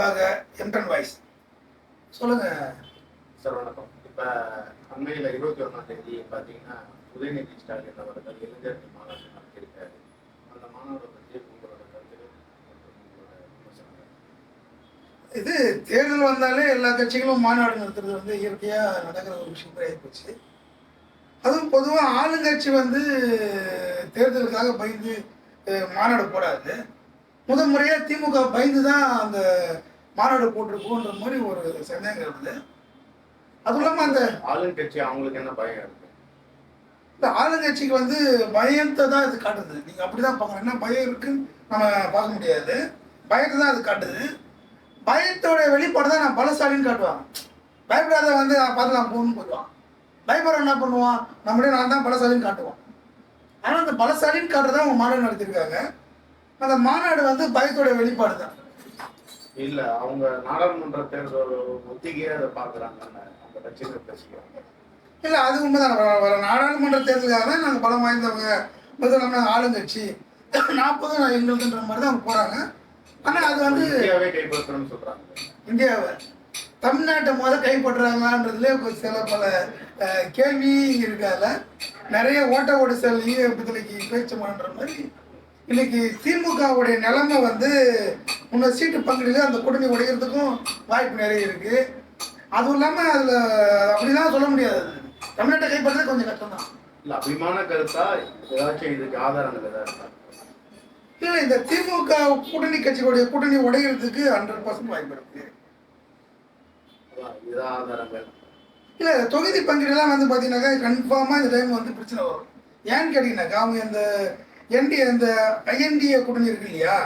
சார்பாக எம்டன் வாய்ஸ். சொல்லுங்க. சார் வணக்கம். இப்போ அண்மையில் இருபத்தி ஒன்றாம் தேதி பார்த்தீங்கன்னா உதயநிதி ஸ்டாலின் அவர்கள் இளைஞர்கள் மாநாடு நடத்தியிருக்காரு. அந்த மாநாடு பற்றி உங்களோட கருத்துக்கள் இது தேர்தல் வந்தாலே எல்லா கட்சிகளும் மாநாடு நடத்துறது வந்து இயற்கையாக நடக்கிற ஒரு விஷயம் ஆகிப்போச்சு அதுவும் பொதுவாக ஆளுங்கட்சி வந்து தேர்தலுக்காக பயந்து மாநாடு போடாது. முதல் முறையாக திமுக பயந்து தான் அந்த மாநாடு போட்டிருக்கோன்ற மாதிரி ஒரு சந்தேகம் இருக்குது. அதுவும் இல்லாமல் அந்த ஆளுங்கட்சி அவங்களுக்கு என்ன பயம் இருக்கு? இந்த ஆளுங்கட்சிக்கு வந்து பயத்தை தான் இது காட்டுது. நீங்கள் அப்படி தான் பார்க்கணும். என்ன பயம் இருக்குன்னு நம்ம பார்க்க முடியாது. பயத்தை தான் அது காட்டுது. பயத்தோட வெளிப்பாடு தான் நான் பலசாலின்னு காட்டுவாங்க. பயப்படாத வந்து நான் பார்த்துலாம் போகணும்னு போயிடுவான் பயப்படுற என்ன பண்ணுவான்? நம்மளே நான் தான் பலசாலின்னு காட்டுவான் ஆனால் அந்த பலசாலின்னு காட்டுறதா அவங்க மாநாடு நடத்திருக்காங்க அந்த மாநாடு வந்து பயத்தோட வெளிப்பாடு தான். இல்ல அவங்க நாடாளுமன்ற தேர்தல் ஒத்திகையே அதை பார்க்குறாங்க அந்த கட்சியினர் பேசுகிறாங்க இல்லை அது உண்மைதான். வர நாடாளுமன்ற தேர்தலுக்காக தான் நாங்கள் பலம் வாய்ந்தவங்க. நம்ம ஆளுங்கட்சி. நாற்பது எங்களுக்குன்ற மாதிரி தான் அவங்க போகிறாங்க ஆனால் அது வந்து இந்தியாவே கைப்பற்றணும்னு சொல்றாங்க. இந்தியாவை. தமிழ்நாட்டை முத கைப்பற்றுறாங்களான்றதுல சில பல கேள்வி இருக்காதுல நிறைய ஓட்ட ஓட்டு செல் ஈழ விடுதலைக்கு பேச்சு மாதிரி இன்னைக்கு திமுகவுடைய நிலைமை வந்து முன்ன சீட்டு பங்கீடுல அந்த கூட்டணி உடைக்கிறதுக்கும் வாய்ப்பு நிறைய இருக்கு. அதுவும் இல்லாமல் அதில் அப்படிலாம் சொல்ல முடியாது. தமிழ்நாட்டை கைப்பற்றுறது கொஞ்சம் கஷ்டம் தான் இல்ல அபிமான கருத்தா ஏதாச்சும் இதுக்கு ஆதாரங்கள் ஏதாவது இருக்கா? இல்லை இந்த திமுக கூட்டணி கட்சிகளுடைய கூட்டணி உடைகிறதுக்கு ஹண்ட்ரட் பர்சன்ட் வாய்ப்பு இருக்கு. ஆதாரங்கள். இல்லை தொகுதி பங்கீடுலாம் வந்து பார்த்தீங்கன்னாக்கா கன்ஃபார்மாக இந்த டைம் வந்து பிரச்சனை வரும். ஏன்னு கேட்டிங்கனாக்கா அவங்க இந்த என்டி இந்த ஐஎன்டிஏ கூட்டணி இருக்கு இல்லையா?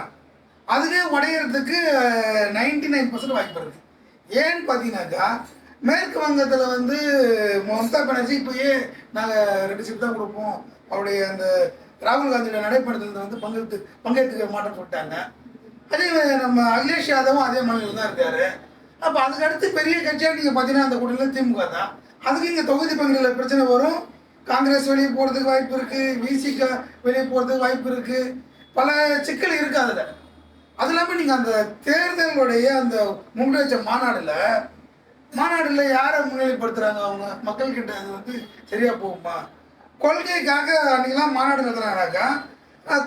அதுவே உடையிறதுக்கு நைன்டி நைன் பர்சன்ட் வாய்ப்பு இருக்குது ஏன்னு பார்த்தீங்கன்னாக்கா மேற்கு வங்கத்தில் வந்து மம்தா பானர்ஜி இப்போயே நாங்கள் ரெண்டு சீட் தான் கொடுப்போம். அவருடைய அந்த ராகுல் காந்தியோட நடைபெறத்தில் வந்து பங்கெடுத்து பங்கேற்க மாட்டேன்னு சொல்லிட்டாங்க. அதே நம்ம அகிலேஷ் யாதவும் அதே மாநிலம் தான் இருக்காரு. அப்போ அதுக்கு அடுத்து பெரிய கட்சியாக நீங்கள் பார்த்தீங்கன்னா அந்த கூட்டணியில் திமுக தான். அதுக்கு இங்கே தொகுதி பங்குகளில் பிரச்சனை வரும். காங்கிரஸ் வெளியே போகிறதுக்கு வாய்ப்பு இருக்குது விசிக வெளியே போகிறதுக்கு வாய்ப்பு இருக்குது பல சிக்கல் இருக்குது அதில். அது இல்லாமல் நீங்கள் அந்த தேர்தலுடைய அந்த முன்னேற்ற மாநாடில் மாநாடில் யாரை முன்னிலைப்படுத்துகிறாங்க அவங்க? மக்கள்கிட்ட அது வந்து சரியாக போகுமா? கொள்கைக்காக அன்றைக்கெல்லாம் மாநாடு நடத்துனாங்கனாக்கா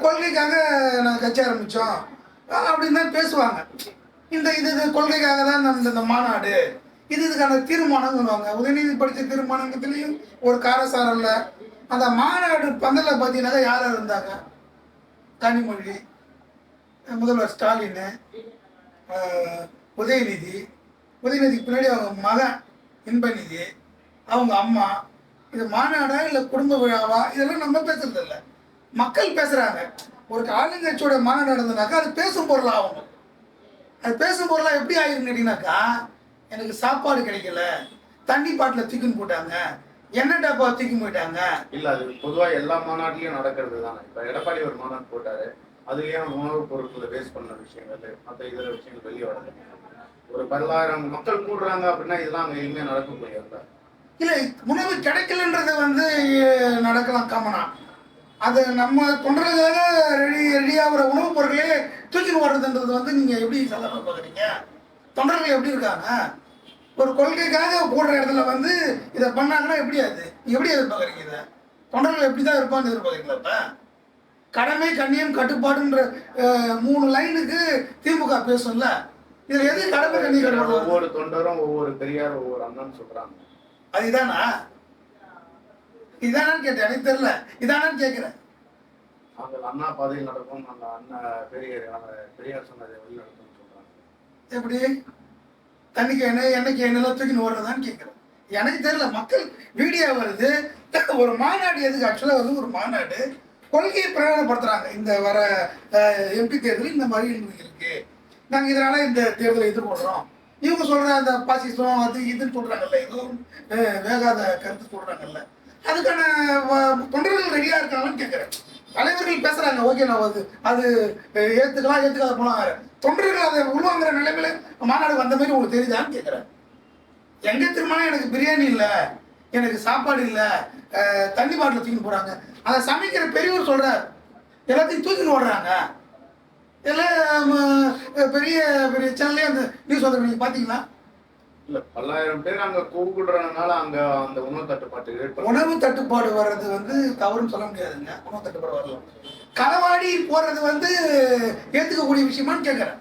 கொள்கைக்காக நாங்கள் கட்சி ஆரம்பித்தோம் அப்படின்னு தான் பேசுவாங்க. இந்த இது கொள்கைக்காக தான் இந்த இந்த மாநாடு. இது இதுக்கான தீர்மானம் சொல்லுவாங்க. உதயநிதி படித்த தீர்மானத்துலேயும் ஒரு காரசாரம்ல அந்த மாநாடு பந்தலில் பார்த்தீங்கன்னாக்கா யார் யார் இருந்தாங்க? கனிமொழி முதல்வர் ஸ்டாலின் உதயநிதி. உதயநிதிக்கு பின்னாடி அவங்க மகன் இன்பநிதி. அவங்க அம்மா. இது மாநாடா இல்லை குடும்ப விழாவா? இதெல்லாம் நம்ம பேசுறது இல்லை. மக்கள் பேசுறாங்க. ஒரு ஆளுங்கட்சியோட மாநாடு நடந்ததுனாக்கா அது பேசும் பொருளாக ஆகும். அது பேசும் பொருளாக எப்படி ஆயிருன்னு கேட்டீங்கன்னாக்கா எனக்கு சாப்பாடு கிடைக்கல. தண்ணி பாட்டில் தூக்கின்னு போட்டாங்க எண்ணெய் டப்பா தூக்கி போயிட்டாங்க? இல்ல அது பொதுவா எல்லா மாநாட்டிலயும் நடக்கிறது தான். இப்ப எடப்பாடி ஒரு மாநாடு போட்டாரு. அதுலயும் உணவுப் பொருட்களை வேஸ்ட் பண்ண விஷயங்கள் மற்ற இதர விஷயங்கள் வெளியே வருது ஒரு பல்லாயிரம் மக்கள் கூடுறாங்க அப்படின்னா இதெல்லாம் அங்க எங்கேயுமே நடக்க முடியாது இல்லை உணவு கிடைக்கலன்றது வந்து நடக்கலாம் காமனா. அது நம்ம தொண்டர்களுக்காக ரெடி ரெடியாகிற உணவுப் பொருட்களே தூக்கின்னு வர்றதுன்றது வந்து நீங்கள் எப்படி சாதாரண பார்க்குறீங்க? தொண்டர்கள் எப்படி இருக்காங்க? ஒரு கொள்கைக்காக போடுற இடத்துல வந்து இதை பண்ணாங்கன்னா எப்படி அது? எப்படி எதிர்பார்க்குறீங்க இதை? தொண்டர்கள் எப்படி தான் இருப்பான்னு எதிர்பார்க்குறீங்களா இப்போ? கடமை கண்ணியம் கட்டுப்பாடுன்ற மூணு லைனுக்கு திமுக பேசும்ல? இதில் எது கடமை கண்ணியம் கட்டுப்பாடு? ஒவ்வொரு தொண்டரும் ஒவ்வொரு பெரியார் ஒவ்வொரு அண்ணன் சொல்றாங்க. அது இதானா இதானான்னு கேட்டேன் எனக்கு தெரியல. இதானான்னு கேட்குறேன். நாங்கள் அண்ணா பாதையில் நடக்கும் அந்த அண்ணா பெரியார் பெரியார் சொன்னதை வழி சொல்றாங்க எப்படி? தண்ணிக்கு எண்ணெய் எண்ணெய்க்கு எண்ணெய்லாம் தூக்கின்னு ஓடுறதான்னு கேட்குறேன். எனக்கு தெரியல மக்கள் வீடியோ வருது. ஒரு மாநாடு எதுக்கு? ஆக்சுவலாக வந்து ஒரு மாநாடு. கொள்கையை பிரகடனப்படுத்துகிறாங்க இந்த வர எம்பி தேர்தல் இந்த மாதிரி இருக்கு. நாங்கள் இதனால் இந்த தேர்தலை எதிர்கொள்கிறோம் இவங்க சொல்கிற அந்த பாசிசம் அது இதுன்னு சொல்கிறாங்கல்ல ஏதோ வேகாத கருத்து சொல்கிறாங்கல்ல அதுக்கான வ- தொண்டர்கள் ரெடியாக இருக்காங்கன்னு கேட்குறேன். தலைவர்கள் பேசுறாங்க. ஓகே நான் அது அது ஏத்துக்கலாம் ஏத்துக்காத போனாங்க தொண்டர்கள் அதை உள்வாங்குற நிலைமையில மாநாடு வந்த மாதிரி உங்களுக்கு தெரியுதான்னு கேட்குறேன் எங்க திருமணம்? எனக்கு பிரியாணி இல்லை. எனக்கு சாப்பாடு இல்லை. தண்ணி பாட்டில் தூக்கி போறாங்க. அதை சமைக்கிற பெரியவர் சொல்றார். எல்லாத்தையும் தூக்கின்னு ஓடுறாங்க. எல்லாம் பெரிய பெரிய சேனல்லே அந்த நியூஸ் வந்து நீங்கள் பார்த்தீங்களா இல்ல பல்லாயிரம் பேர் அங்க கூப்பிடுறதுனால அங்க அந்த உணவு தட்டுப்பாட்டு ஏற்படும் உணவு தட்டுப்பாடு வர்றது வந்து தவறுன்னு சொல்ல முடியாதுங்க. உணவு தட்டுப்பாடு வரலாம் களவாடி போறது வந்து ஏத்துக்கக்கூடிய விஷயமான்னு கேட்குறேன்.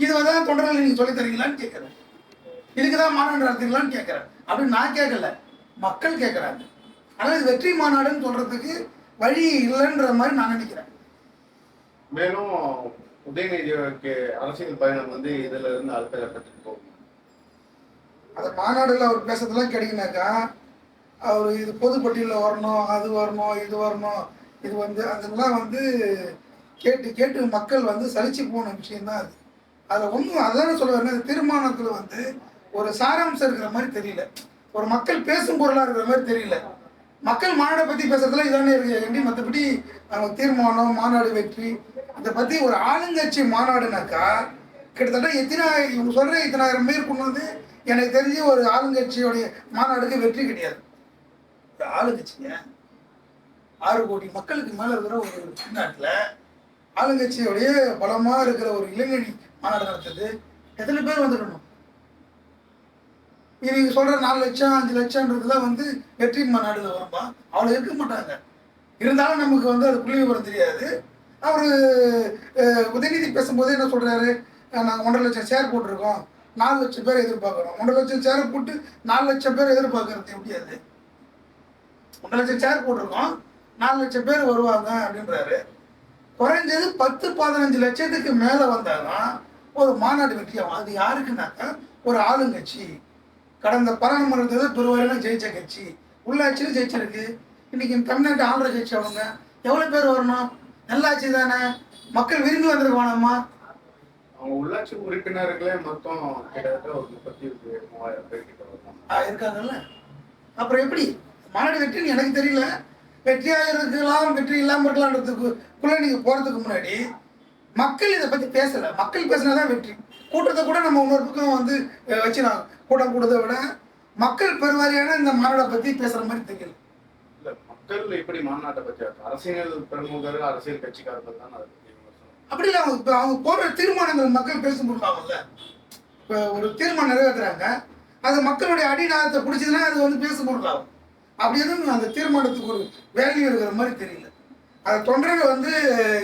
இது வந்து தொண்டர்கள் நீங்க சொல்லி தரீங்களான்னு கேட்குறேன். இதுக்கு தான் மாநாடு நடத்துங்களான்னு கேட்குறேன். அப்படின்னு நான் கேட்கல. மக்கள் கேட்குறாங்க. ஆனால் இது வெற்றி மாநாடுன்னு சொல்றதுக்கு வழி இல்லைன்ற மாதிரி நான் நினைக்கிறேன். மேலும் உதயநிதிக்கு அரசியல் பயணம் வந்து இதுல இருந்து அடுத்த கட்டத்துக்கு போகும். அந்த மாநாடுல அவர் பேசுறதுலாம் கிடைக்குனாக்கா அவர் இது பொதுப்பட்டியலில் வரணும் அது வரணும் இது வரணும் இது வந்து அதெல்லாம் வந்து கேட்டு கேட்டு மக்கள் வந்து சலிச்சு போன விஷயம்தான் அது. அதில் ஒன்றும் அதான் சொல்லுவாருன்னா அந்த தீர்மானத்தில் வந்து ஒரு சாராம்சம் இருக்கிற மாதிரி தெரியல. ஒரு மக்கள் பேசும் பொருளாக இருக்கிற மாதிரி தெரியல. மக்கள் மாநாடை பற்றி பேசுறதுல இதானே இருக்கு. எப்படி மற்றபடி அவங்க தீர்மானம் மாநாடு வெற்றி இதை பற்றி ஒரு ஆளுங்கட்சி மாநாடுனாக்கா கிட்டத்தட்ட எத்தனை இவங்க சொல்கிற இத்தனாயிரம் பேர் கொண்டு வந்து எனக்கு தெரிஞ்சு ஒரு ஆளுங்கட்சியோடைய மாநாடுக்கு வெற்றி கிடையாது. ஒரு ஆளுங்கட்சிங்க ஆறு கோடி மக்களுக்கு மேலே இருக்கிற ஒரு நாட்டில் ஆளுங்கட்சியோடைய பலமாக இருக்கிற ஒரு இளைஞனி மாநாடு நடத்துது. எத்தனை பேர் வந்துடணும்? நீங்க சொல்ற நாலு லட்சம் அஞ்சு லட்சம்ன்றதுலாம் வந்து வெற்றி மாநாடுல வரும்பா அவ்வளோ இருக்க மாட்டாங்க. இருந்தாலும் நமக்கு வந்து அது புள்ளி விவரம் தெரியாது. அவர் உதயநிதி பேசும்போது என்ன சொல்றாரு? நாங்கள் ஒன்றரை லட்சம் ஷேர் போட்டிருக்கோம். நாலு லட்சம் பேர் எதிர்பார்க்குறோம் ஒன்றரை லட்சம் சேர் போட்டு நாலு லட்சம் பேர் எதிர்பார்க்கறது எப்படி அது? ஒன்றரை லட்சம் சேர் போட்டிருக்கோம். நாலு லட்சம் பேர் வருவாங்க அப்படின்றாரு. குறைஞ்சது பத்து பதினஞ்சு லட்சத்துக்கு மேலே வந்தாலும் ஒரு மாநாடு வெற்றியாகும். அது யாருக்குனாக்கா ஒரு ஆளுங்கட்சி. கடந்த பாராளுமன்றத்தை பெருவாரியான ஜெயிச்ச கட்சி. உள்ளாட்சியில் ஜெயிச்சிருக்கு. இன்னைக்கு தமிழ்நாட்டு ஆளுநர் கட்சி அவங்க. எவ்வளோ பேர் வரணும்? நல்லாட்சி தானே. மக்கள் விரும்பி வந்திருக்கோனம்மா அவங்க உள்ளாட்சி உறுப்பினர்களே மொத்தம் கிட்டத்தட்ட ஒரு முப்பத்தி மூவாயிரம் பேர் கிட்ட இருக்காங்கல்ல? அப்புறம் எப்படி? மாநாடு வெற்றின்னு எனக்கு தெரியல. வெற்றியாக இருக்கலாம் வெற்றி இல்லாமல் இருக்கலாம்ன்றதுக்குள்ள நீங்கள் போகிறதுக்கு முன்னாடி மக்கள் இதை பற்றி பேசலை. மக்கள் பேசினா தான் வெற்றி. கூட்டத்தை கூட நம்ம இன்னொரு பக்கம் வந்து அஹ், வச்சு நான் கூட்டம் கூட்டத்தை விட மக்கள் பெருவாரியான இந்த மாநாடை பற்றி பேசுகிற மாதிரி தெரியல. இல்ல மக்கள் எப்படி மாநாட்டை பத்தி அரசியல் பிரமுகர் அரசியல் கட்சிக்காரர்கள் தான் அதை அப்படி இல்லை அவங்க இப்போ அவங்க போடுற தீர்மானங்கள் மக்கள் பேசும் கொடுப்பாங்கல்ல இப்போ ஒரு தீர்மானம் நிறைவேற்றுறாங்க அது மக்களுடைய அடிநாதத்தை பிடிச்சதுன்னா அது வந்து பேச பொருளாகும் அப்படி எதுவும் அந்த தீர்மானத்துக்கு ஒரு வேல்யூ இருக்கிற மாதிரி தெரியல. அந்த தொண்டர்கள் வந்து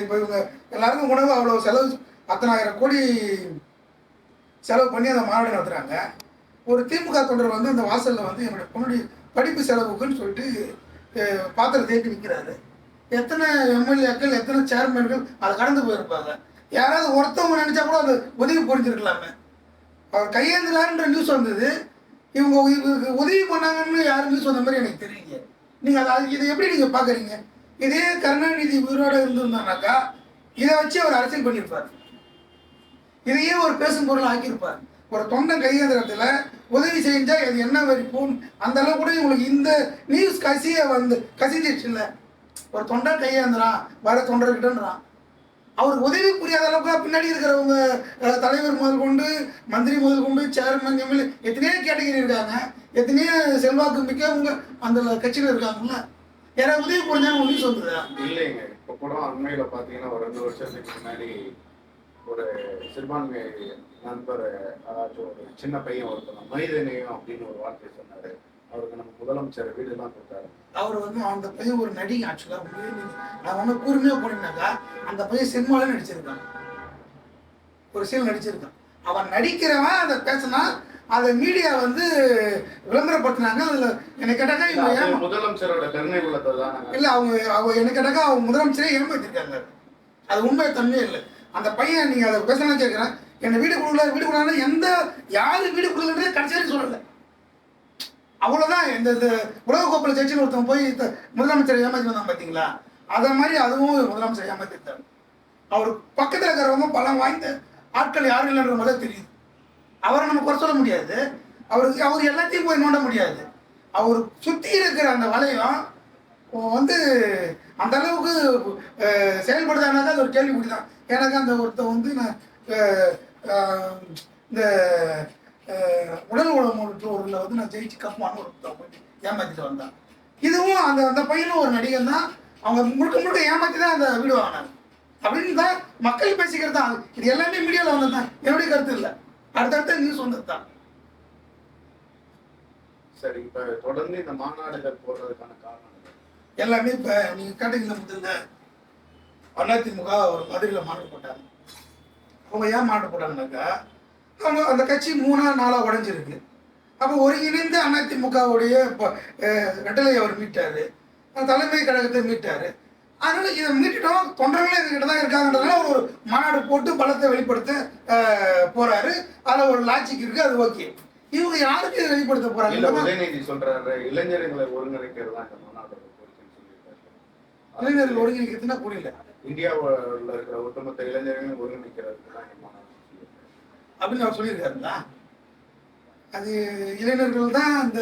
இப்போ இவங்க எல்லாருக்கும் உணவு அவ்வளோ செலவு அத்தனாயிரம் கோடி செலவு பண்ணி அந்த மாநாடு நடத்துகிறாங்க ஒரு திமுக தொண்டர் வந்து அந்த வாசலில் வந்து என்னுடைய பொண்ணுடைய படிப்பு செலவுக்குன்னு சொல்லிட்டு பாத்திரம் தேக்கி விற்கிறாரு எத்தனை எம்எல்ஏக்கள் எத்தனை சேர்மன்கள் அதை கடந்து போயிருப்பாங்க. யாராவது ஒருத்தவங்க நினைச்சா கூட அது உதவி புரிஞ்சிருக்கலாமே. அவர் கையேந்திராருன்ற நியூஸ் வந்தது. இவங்க இவங்களுக்கு உதவி பண்ணாங்கன்னு யாரும் நியூஸ் வந்த மாதிரி எனக்கு தெரியுங்க நீங்கள் அதை அது- இதை எப்படி நீங்கள் பார்க்குறீங்க இதே கருணாநிதி உயிரோடு இருந்திருந்தானாக்கா இதை வச்சு அவர் அரசியல் பண்ணியிருப்பார். இதையே ஒரு பேசும் பொருள் ஆக்கியிருப்பார். ஒரு தொண்டை கையேந்திரத்தில் உதவி செஞ்சால் அது என்ன வரைக்கும் அந்த அளவு கூட இவங்களுக்கு இந்த நியூஸ் கசிய வந்து கசிஞ்சிடுச்சு இல்லை ஒரு தொண்டன் கையேந்துறான் வர தொண்டர்கிட்டன்றான். அவருக்கு உதவி புரியாத அளவுக்கு பின்னாடி இருக்கிறவங்க தலைவர் முதல் கொண்டு மந்திரி முதல் கொண்டு சேர்மன் எம்எல்ஏ எத்தனையோ கேட்டகரி இருக்காங்க. எத்தனையோ செல்வாக்கு மிக்கவங்க அந்த கட்சியில் இருக்காங்கல்ல. யாராவது உதவி புரிஞ்சாங்க நியூஸ் வந்ததா இல்லைங்க. இப்போ கூட அண்மையில் பார்த்தீங்கன்னா ஒரு ரெண்டு வருஷத்துக்கு முன்னாடி ஒரு சிறுபான்மை நண்பர் அதாச்சும் ஒரு சின்ன பையன் ஒருத்தர் மனிதநேயம் அப்படின்னு ஒரு வார்த்தை சொன்னாரு. அவருக்கு நம்ம முதலமைச்சர் வீடுலாம் கொடுத்தாரு. அவர் வந்து அந்த பையன் ஒரு நடிகை ஆக்சுவலாக நான் வந்து கூர்மையாக போனீங்கன்னாக்கா அந்த பையன் சினிமாவில் நடிச்சிருக்கான். ஒரு சீல் நடிச்சிருக்கான். அவன் நடிக்கிறவன் அதை பேசினா அதை மீடியா வந்து விளம்பரப்படுத்தினாங்க அதில் என்ன கேட்டாக்கா முதலமைச்சரோட கருணை நாங்க இல்லை அவங்க அவங்க என்ன கேட்டாக்கா அவங்க முதலமைச்சரே ஏமாத்திருக்காங்க அது உண்மை தன்மையே இல்லை. அந்த பையன் நீங்கள் அதை பேசலாம் கேட்குறேன் என்னை வீடு கொடுக்கல வீடு கொடுக்கல எந்த யாரு வீடு கொடுக்கலன்றதே கடைசி வரைக்கும் சொல்லலை. அவ்வளோதான் இந்த இந்த உலக கோப்பில் ஜெயிச்சுன்னு ஒருத்தன் போய் இந்த முதலமைச்சர் ஏமாத்தி வந்தான் பார்த்தீங்களா அதை மாதிரி அதுவும் முதலமைச்சர் ஏமாத்திட்டார். அவர் பக்கத்தில் இருக்கிறவங்க பலம் வாய்ந்த ஆட்கள் யாரும் இல்லைன்ற மாதிரி தெரியுது. அவரை நம்ம குறை சொல்ல முடியாது. அவருக்கு அவர் எல்லாத்தையும் போய் நோண்ட முடியாது. அவர் சுற்றி இருக்கிற அந்த வளையம் வந்து அந்த அளவுக்கு அஹ், செயல்படுதானாக்கா ஒரு கேள்விக்குறி தான் எனக்கு அந்த ஒருத்தன் வந்து நான் இந்த உடல் உடம்புல வந்து நான் ஜெயிச்சு கப்புவான்னு ஒருத்தன் போய் ஏமாத்திட்டு வந்தான். இதுவும் அந்த அந்த பையனும் ஒரு நடிகன் தான் அவங்க முழுக்க முழுக்க ஏமாத்தி தான் அந்த வீடு வாங்கினாங்க அப்படின்னு தான் மக்கள் பேசிக்கிறது தான். இது எல்லாமே மீடியாவில் வந்தது தான். என்னுடைய கருத்து இல்லை. அடுத்தடுத்த நியூஸ் வந்தது தான். சரி இப்ப தொடர்ந்து இந்த மாநாடுகள் போடுறதுக்கான காரணம்? எல்லாமே இப்போ நீங்கள் கேட்டீங்களா முதல்ல அதிமுக ஒரு மதுரையில் மாநாடு போட்டாங்க அவங்க ஏன் மாநாடு போட்டாங்கன்னாக்கா அவங்க அந்த கட்சி மூணா நாளாக உடைஞ்சிருக்கு. அப்போ ஒருங்கிணைந்து அதிமுகவுடைய ரெட்டலை அவர் மீட்டாரு. தலைமை கழகத்தை மீட்டாரு. அதனால இதை மீட்டுட்டோம். தொண்டர்களே எங்ககிட்ட தான் இருக்காங்கன்றதுனால ஒரு மாநாடு போட்டு பலத்தை வெளிப்படுத்த போறாரு. அதில் ஒரு லாஜிக் இருக்கு அது ஓகே இவங்க யாருக்கு இதை வெளிப்படுத்த இல்ல போறாங்க உதயநிதி சொல்றாரு இளைஞர்களை ஒருங்கிணைக்கிறது தான் இளைஞர்கள் ஒருங்கிணைக்கிறதுனா புரியல. இந்தியாவுல இருக்கிற ஒட்டுமொத்த தான் மாநாடு. சொல்லியிருக்காரு. அப்படின்னு அவர் சொல்லியிருக்காருங்களா? அது இளைஞர்கள் தான் அந்த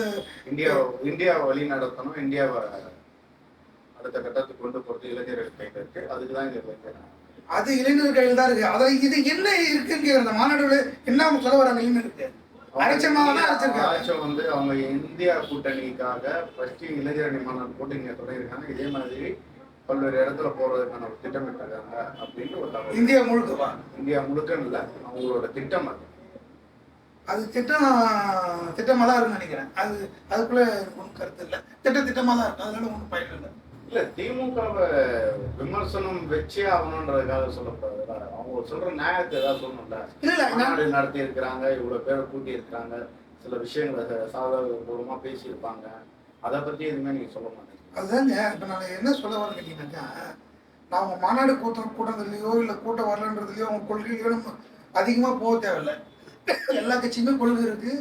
இந்தியா இந்தியாவை வழி நடத்தணும் இந்தியாவை அடுத்த கட்டத்துக்கு கொண்டு போறது இளைஞர்கள் கையில இருக்கு. அதுக்கு தான் இளைஞர் அது இளைஞர் கையில் தான் இருக்கு. அதில் இது என்ன இருக்குன்னு கேக்குற அந்த மாநாடுல என்ன அவங்க சொல்ல வராங்க? இளைஞருக்கு அரைச்சமாக தான் அரைச்சிருக்காங்க அரைச்சம் வந்து அவங்க இந்தியா கூட்டணிக்காக ஃபர்ஸ்ட் இளைஞரணி மாநாடு போட்டு இங்க தொடங்கியிருக்காங்க. இதே மாதிரி பல்வேறு இடத்துல போறதுக்கான ஒரு திட்டமிட்டிருக்காங்க அப்படின்னு ஒரு தகவல் இந்தியா முழுக்கவா இந்தியா முழுக்க இல்ல அவங்களோட திட்டம் அது அது திட்டம் திட்டமாக தான் இருக்குன்னு நினைக்கிறேன் அது அதுக்குள்ள ஒன்றும் கருத்து இல்லை திட்ட திட்டமாக தான் இருக்கும் அதனால ஒன்றும் பயன் இல்லை இல்ல திமுகவை விமர்சனம் வச்சே ஆகணுன்றதுக்காக சொல்லக்கூடாதுல்ல அவங்க சொல்ற நியாயத்தை ஏதாவது சொல்லணும்ல இல்லை நடத்தி இருக்கிறாங்க இவ்வளவு பேரை கூட்டி இருக்கிறாங்க சில விஷயங்களை சாதாரண பேசியிருப்பாங்க அதை பத்தி எதுவுமே நீங்க சொல்ல மாட்டீங்க அதுதாங்க இப்போ நான் என்ன சொல்ல வரேன் கேட்டீங்கன்னாக்கா நான் உங்கள் மாநாடு கூட்டம் கூட்டத்துலையோ இல்லை கூட்டம் வரலன்றதுலையோ அவங்க கொள்கையிலையோ நம்ம அதிகமாக போக தேவையில்லை. எல்லா கட்சியுமே கொள்கை இருக்குது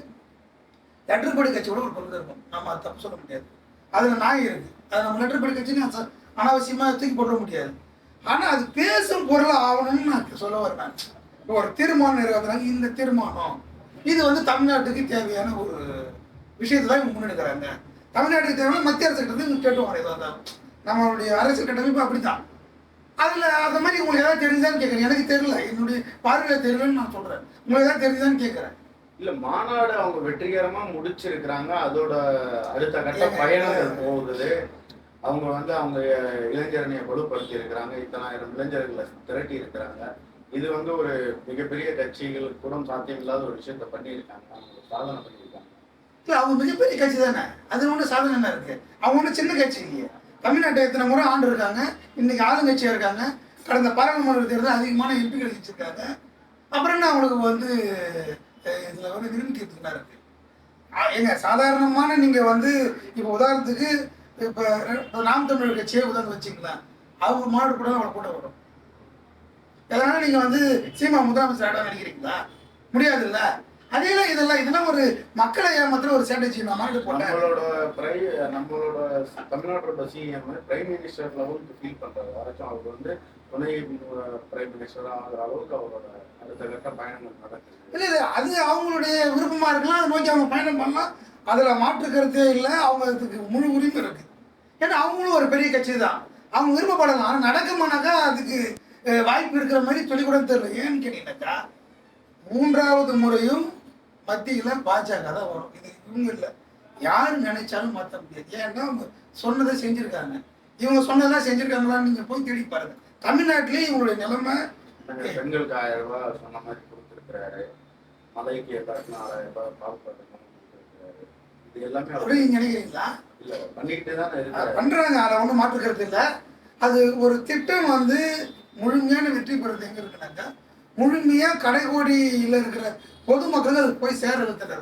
லெட்டர்படி கட்சியோட ஒரு கொள்கை இருக்கும். நம்ம அது தப்பு சொல்ல முடியாது. அதில் நாய் இருக்குது அது நம்ம லெட்டர்படி கட்சின்னு நான் அனாவசியமாக தூக்கி போட முடியாது. ஆனால் அது பேசும் பொருள் ஆகணும்னு நான் சொல்ல வரேன் இப்போ ஒரு தீர்மானம் நிறைவேற்றுறாங்க இந்த தீர்மானம் இது வந்து தமிழ்நாட்டுக்கு தேவையான ஒரு விஷயத்தை தான் இவங்க முன்னெடுக்கிறாங்க. தமிழ்நாட்டுக்கு தேவையான மத்திய அரசு கிட்ட கேட்டு வர இதாக தான் நம்மளுடைய அரசியல் கட்டமைப்பு அப்படித்தான். அதில் அந்த மாதிரி உங்களுக்கு ஏதாவது தெரிஞ்சுதான்னு கேட்குறேன் எனக்கு தெரியல. என்னுடைய பார்வையில் தெரியலன்னு நான் சொல்கிறேன் உங்களுக்கு ஏதாவது தெரிஞ்சுதான்னு கேட்குறேன் இல்ல மாநாடு அவங்க வெற்றிகரமா முடிச்சிருக்கிறாங்க. அதோட அடுத்த கட்ட பயணங்கள் போகுது. அவங்க வந்து அவங்க இளைஞரணியை வலுப்படுத்தி இருக்கிறாங்க இத்தனாயிரம் இளைஞர்களை திரட்டி இருக்கிறாங்க. இது வந்து ஒரு மிகப்பெரிய கட்சிகளுக்கு கூட சாத்தியம் இல்லாத ஒரு விஷயத்த பண்ணியிருக்காங்க. சாதனை பண்ணியிருக்காங்க. இல்லை அவங்க மிகப்பெரிய கட்சி தானே. அது ஒன்றும் சாதனை என்ன இருக்கு? அவங்க ஒன்றும் சின்ன கட்சி இல்லையே. தமிழ்நாட்டை எத்தனை முறை ஆண்டு இருக்காங்க? இன்னைக்கு ஆளுங்கட்சியாக இருக்காங்க? கடந்த பாராளுமன்ற தேர்தல் அதிகமான எம்பிகள் வச்சுருக்காங்க அப்புறம் என்ன அவங்களுக்கு வந்து இதில் வந்து விரும்பி தீர்த்துக்கிட்டா இருக்கு? ஏங்க சாதாரணமான நீங்கள் வந்து இப்போ உதாரணத்துக்கு இப்போ நாம் தமிழர் கட்சியே உதாரணம் வச்சுக்கலாம் அவங்க மாடு கூட அவ்வளோ கூட வரும் எதனால நீங்கள் வந்து சீமா முதலமைச்சர் ஆட நினைக்கிறீங்களா முடியாதுல்ல. அதேதான் இதெல்லாம் இதெல்லாம் ஒரு மக்களை ஏமாத்துற ஒரு ஸ்ட்ராட்டஜி நான் மாநாடு போட்டேன். நம்மளோட பிரை நம்மளோட நாட்டோட சிஎம் பிரைம் மினிஸ்டர் லெவலுக்கு ஃபீல் பண்றாரு யாராச்சும் அவர் வந்து துணை பிரைம் மினிஸ்டர் ஆகிற அளவுக்கு அவரோட அடுத்த கட்ட பயணங்கள் நடக்குது. இல்லை இல்லை அது அவங்களுடைய விருப்பமா இருக்கலாம் அதை நோக்கி அவங்க பயணம் பண்ணலாம். அதில் மாற்று கருத்தே இல்லை அவங்க அதுக்கு முழு உரிமை இருக்கு. ஏன்னா அவங்களும் ஒரு பெரிய கட்சி தான். அவங்க விருப்பப்படலாம். ஆனால் நடக்குமானாக்கா அதுக்கு வாய்ப்பு இருக்கிற மாதிரி சொல்லி கூட தெரியல. ஏன்னு கேட்டீங்கன்னாக்கா மூன்றாவது முறையும் மத்தியில் பாஜக தான் வரும். இது இவங்க இல்லை. யார் நினைச்சாலும் மாற்ற முடியாது. ஏன்னா அவங்க சொன்னதை செஞ்சுருக்காங்க. இவங்க சொன்னதெல்லாம் செஞ்சுருக்காங்களான்னு நீங்கள் போய் தேடி பாருங்க. தமிழ்நாட்டிலேயே இவங்களுடைய நிலைமை நாங்க பெண்களுக்கு ஆயிரம் ரூபாய் சொன்ன மாதிரி கொடுத்துருக்கிறாரு. மலைக்கு எல்லாருக்கும் ஆறாயிரம் ரூபாய் கொடுத்துருக்கிறாரு. இது எல்லாமே அப்படி நீங்க நினைக்கிறீங்களா? இல்ல பண்ணிக்கிட்டு தான் பண்றாங்க அதை ஒன்றும் மாற்றுக்கிறது இல்லை. அது ஒரு திட்டம் வந்து முழுமையான வெற்றி பெறது எங்க இருக்குனாக்கா முழுமையா கடைகோடியில் இருக்கிற பொதுமக்கள் அது போய் சேர இருக்கு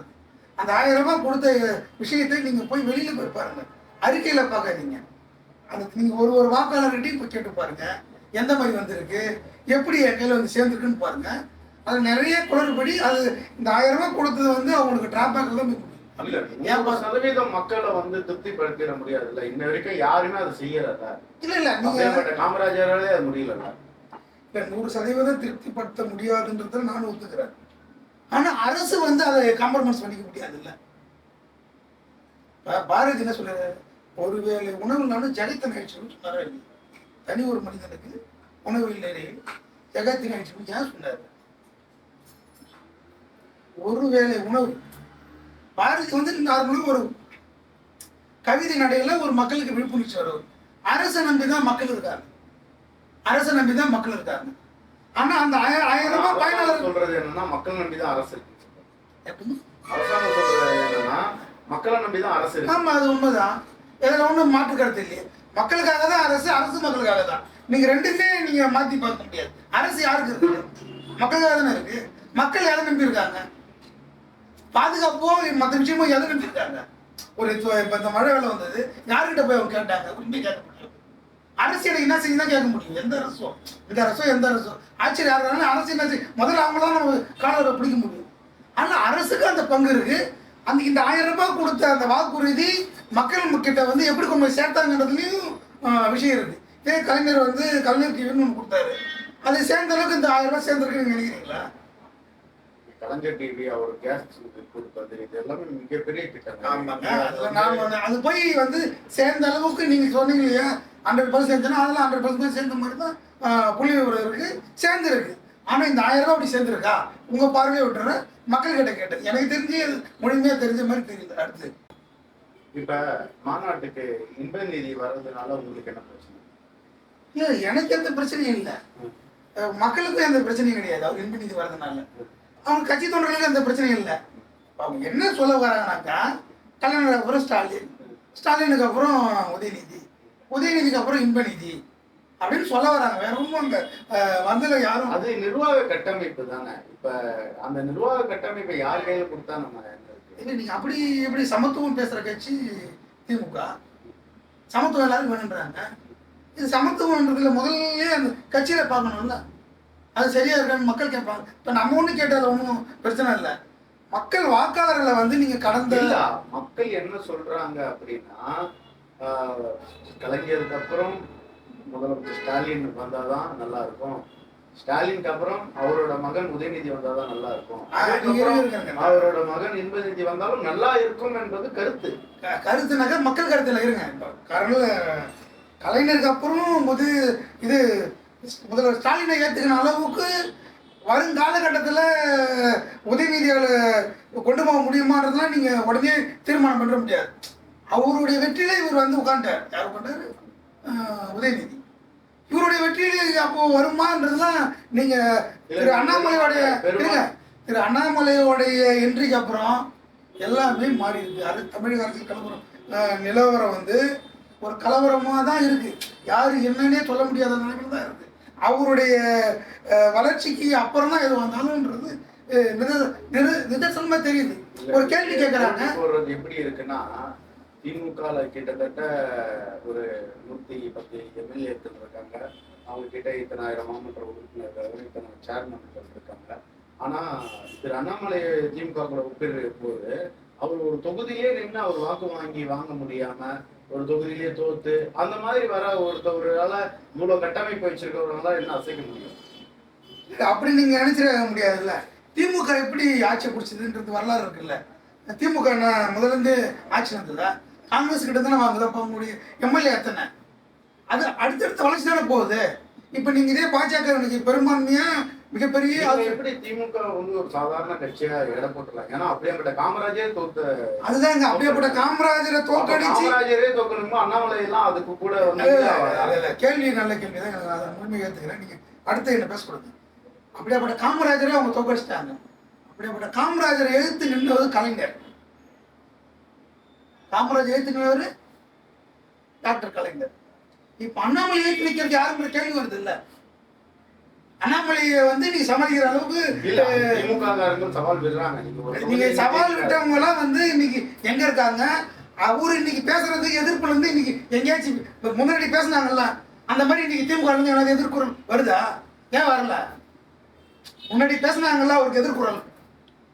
அந்த ஆயிரம் ரூபாய் கொடுத்த விஷயத்தை நீங்க போய் வெளியில போய் பாருங்க. அறிக்கையில பார்க்காதீங்க. அந்த நீங்க ஒரு ஒரு வாக்காளர்கிட்டையும் போய் கேட்டு பாருங்க. எந்த மாதிரி வந்திருக்கு? எப்படி என் கையில் வந்து சேர்ந்துருக்குன்னு பாருங்க. அது நிறைய குளறுபடி அது இந்த ஆயிரம் ரூபாய் கொடுத்தது வந்து அவங்களுக்கு டிராபேக் தான் இல்ல சதவீதம் மக்களை வந்து திருப்திப்படுத்திட முடியாதுல்ல. இன்ன வரைக்கும் யாருமே அதை செய்யறத இல்ல இல்ல காமராஜராலே அது முடியல இல்ல நூறு சதவீதம் திருப்திப்படுத்த முடியாதுன்றத நானும் ஒத்துக்கிறேன். ஆனால் அரசு வந்து அதை காம்ப்ரமைஸ் பண்ணிக்க முடியாது இல்லை பாரதி என்ன சொல்றாரு? ஒருவேளை உணவுனாலும் ஜெகத்தின் ஆயிடுச்சுன்னு சொன்னாரா தனி ஒரு மனிதனுக்கு உணவு இல்லை ஜெகத்தின் ஆயிடுச்சுன்னு ஏன் சொன்னார்? ஒருவேளை உணவு பாரதி வந்து நார்மலாக ஒரு கவிதை நடையில ஒரு மக்களுக்கு விழிப்புணர்ச்சி வரும். அரசை நம்பி தான் மக்கள் இருக்காங்க. அரசை நம்பி தான் மக்கள் இருக்காங்க. ஆனா அந்த ஆயிரம் ரூபாய் பயனாளர் சொல்றது என்னன்னா மக்கள் நம்பி தான் அரசு இருக்கு? அரசாங்கம் சொல்றது என்னன்னா மக்களை நம்பி தான் அரசு இருக்கு. ஆமா அது உண்மைதான். இதுல ஒண்ணும் மாற்று கருத்து இல்லையே. மக்களுக்காக தான் அரசு அரசு மக்களுக்காக தான். நீங்க ரெண்டுமே நீங்க மாத்தி பார்க்க முடியாது. அரசு யாருக்கு இருக்கு? மக்களுக்காக தானே இருக்கு. மக்கள் எதை நம்பி இருக்காங்க? பாதுகாப்போ மற்ற விஷயமும் எதை நம்பி இருக்காங்க? ஒரு இப்போ இந்த மழை வேலை வந்தது யாருக்கிட்ட போய் அவங்க கேட்டாங்க? உண்மை கேட்க முடியும் அரசு எனக்கு என்ன செய்யும் தான் கேட்க முடியும் எந்த அரசும் இந்த அரசோ எந்த அரசோ? ஆட்சியர் யார் இருந்தாலும் அரசு என்ன செய்யும் முதல்ல அவங்க தான் நம்ம காலரை பிடிக்க முடியும். ஆனால் அரசுக்கு அந்த பங்கு இருக்கு. அந்த இந்த ஆயிரம் ரூபாய் கொடுத்த அந்த வாக்குறுதி மக்கள் கிட்ட வந்து எப்படி கொண்டு போய் சேர்த்தாங்கன்றதுலையும் விஷயம் இருக்கு. இதே கலைஞர் வந்து கலைஞர் டிவின்னு ஒன்று கொடுத்தாரு. அது சேர்ந்த அளவுக்கு இந்த ஆயிரம் ரூபாய் சேர்ந்துருக்குன்னு நினைக்கிறீங்களா? கலைஞர் டிவி அவர் கேஸ் கொடுத்தது. இது எல்லாமே மிகப்பெரிய திட்டம் ஆமாங்க. அது போய் வந்து சேர்ந்த அளவுக்கு நீங்கள் சொன்னீங்க இல்லையா? ஹண்ட்ரட் பர்சன்ட் சேர்ந்தனா அதெல்லாம் ஹண்ட்ரட் பர்சன்ட் சேர்ந்த மாதிரி தான் புள்ளி விவரம் இருக்கு சேர்ந்துருக்கு. ஆனால் இந்த ஆயிரம் ரூபாய் அப்படி சேர்ந்துருக்கா? உங்கள் பார்வையை விட்டுறேன். மக்கள்கிட்ட கேட்டேன். எனக்கு தெரிஞ்சு அது முழுமையாக தெரிஞ்ச மாதிரி தெரியுது அடுத்து. இப்ப மாநாட்டுக்கு இன்ப நிதி வர்றதுனால உங்களுக்கு என்ன பிரச்சனை? இல்லை எனக்கு எந்த பிரச்சனையும் இல்லை. மக்களுக்கும் எந்த பிரச்சனையும் கிடையாது. அவர் இன்ப நிதி வரதுனால அவங்க கட்சி தொண்டர்களுக்கு எந்த பிரச்சனையும் இல்லை. அவங்க என்ன சொல்ல வராங்கனாக்கா கலைஞருக்கு அப்புறம் ஸ்டாலின். ஸ்டாலினுக்கு அப்புறம் உதயநிதி. உதயநிதிக்கு அப்புறம் இன்ப நிதி அப்படின்னு சொல்ல வராங்க. வேற ஒன்றும் அங்கே வந்தல யாரும். அது நிர்வாக கட்டமைப்பு தானே. இப்ப அந்த நிர்வாக கட்டமைப்பை யார் கையில கொடுத்தா நம்ம? இல்லை நீங்கள் அப்படி எப்படி சமத்துவம் பேசுகிற கட்சி திமுக. சமத்துவம் எல்லாரும் வேணுன்றாங்க இது சமத்துவன்றதுல முதல்ல அந்த கட்சியில் பார்க்கணும்ல. அது சரியா இருக்கான்னு மக்கள் கேட்பாங்க. இப்போ நம்ம ஒன்றும் கேட்டால ஒன்றும் பிரச்சனை இல்லை. மக்கள் வாக்காளர்களை வந்து நீங்கள் கடந்த மக்கள் என்ன சொல்றாங்க அப்படின்னா கலைஞருக்கு அப்புறம் முதலமைச்சர் ஸ்டாலின் வந்தாதான் நல்லா இருக்கும் ஸ்டாலினுக்கு அப்புறம் அவரோட மகன் உதயநிதி வந்தாதான் நல்லா இருக்கும். அவரோட மகன் இன்பநிதி வந்தாலும் நல்லா இருக்கும் என்பது கருத்து. கருத்துனாக்கா மக்கள் கருத்தில் இருங்க. கரணில் கலைஞருக்கு அப்புறம் முது இது முதல்வர் ஸ்டாலினை ஏற்றுக்கின அளவுக்கு வருங்காலகட்டத்தில் உதயநிதிகளை கொண்டு போக முடியுமான்றதுலாம் நீங்கள் உடனே தீர்மானம் பண்ண முடியாது. அவருடைய வெற்றியில இவர் வந்து உட்காந்துட்டார் யார் உட்காண்டாரு உதயநிதி. இவருடைய வெற்றியில அப்போ வருமான்றதுலாம் நீங்கள் திரு அண்ணாமலையோடைய திரு அண்ணாமலையோடைய என்ட்ரிக்கு அப்புறம் எல்லாமே மாறி இருக்கு அது தமிழக அரசியல் கலவரம் நிலவரம் வந்து ஒரு கலவரமாக தான் இருக்கு. யாரு என்னன்னே சொல்ல முடியாத நிலைமையில தான் இருக்கு. அவருடைய வளர்ச்சிக்கு அப்புறம் தான் எது வந்தாலும்ன்றது நிதர்சனமா தெரியுது. ஒரு கேள்வி கேட்குறாங்க எப்படி இருக்குன்னா திமுகல கிட்டத்தட்ட ஒரு நூத்தி பத்து எம்எல்ஏக்கள் இருக்காங்க அவங்க கிட்ட இத்தனாயிரம் மாமன்ற உறுப்பினர்கள் இத்தனை சேர்மன்கள் இருக்காங்க. ஆனா திரு அண்ணாமலை திமுக கூட ஒப்பிடுற போது அவர் ஒரு தொகுதியிலே நின்று அவர் வாக்கு வாங்கி வாங்க முடியாம ஒரு தொகுதியிலேயே தோத்து அந்த மாதிரி வர ஒருத்தவரால இவ்வளவு கட்டமைப்பு வச்சிருக்கிறவங்களால என்ன அசைக்க முடியும்? அப்படி நீங்க நினைச்சிட முடியாதுல்ல. திமுக எப்படி ஆட்சி பிடிச்சதுன்றது வரலாறு இருக்குல்ல. திமுக முதல்ல இருந்து ஆட்சி நடந்ததா? காங்கிரஸ் கிட்ட தானே வாங்குதா போக முடியும் எம்எல்ஏ எத்தனை? அது அடுத்தடுத்த வளர்ச்சி தானே போகுது. இப்போ நீங்க இதே பாஜக இன்னைக்கு பெரும்பான்மையா மிகப்பெரிய எப்படி திமுக வந்து ஒரு சாதாரண கட்சியா எடை போட்டுலாம் ஏன்னா அப்படியேப்பட்ட காமராஜே தோத்த அதுதாங்க அப்படியேப்பட்ட காமராஜரை அப்ப தோற்கடிச்சு காமராஜரே தோக்கணுமோ? அண்ணாமலை எல்லாம் அதுக்கு கூட கேள்வி நல்ல கேள்வி தான். எனக்கு அதை முழுமையாக ஏற்றுக்கிறேன் நீங்கள் அடுத்து என்ன பேசக்கூடாது அப்படியாப்பட்ட காமராஜரை அவங்க தோக்கடிச்சிட்டாங்க. அப்படியாப்பட்ட காமராஜரை எழுத்து நின்றவர் கலைஞர். காமராஜர் எழுத்து நின்றவர் டாக்டர் கலைஞர். இப்போ அண்ணாமலை எழுத்து நிற்கிறது யாருங்கிற கேள்வி வருது இல்ல அண்ணாமலையை வந்து நீ சமாளிக்கிற அளவுக்கு சவால் விடுறாங்க நீங்க சவால். விட்டவங்க எல்லாம் வந்து இன்னைக்கு எங்க இருக்காங்க? அவரு இன்னைக்கு பேசுறதுக்கு எதிர்ப்புல இருந்து இன்னைக்கு எங்கேயாச்சும் முன்னாடி பேசுனாங்கல்ல அந்த மாதிரி இன்னைக்கு திமுக இருந்து ஏதாவது எதிர்குறல் வருதா? ஏன் வரல? முன்னாடி பேசுனாங்கல்ல அவருக்கு எதிர்குறல்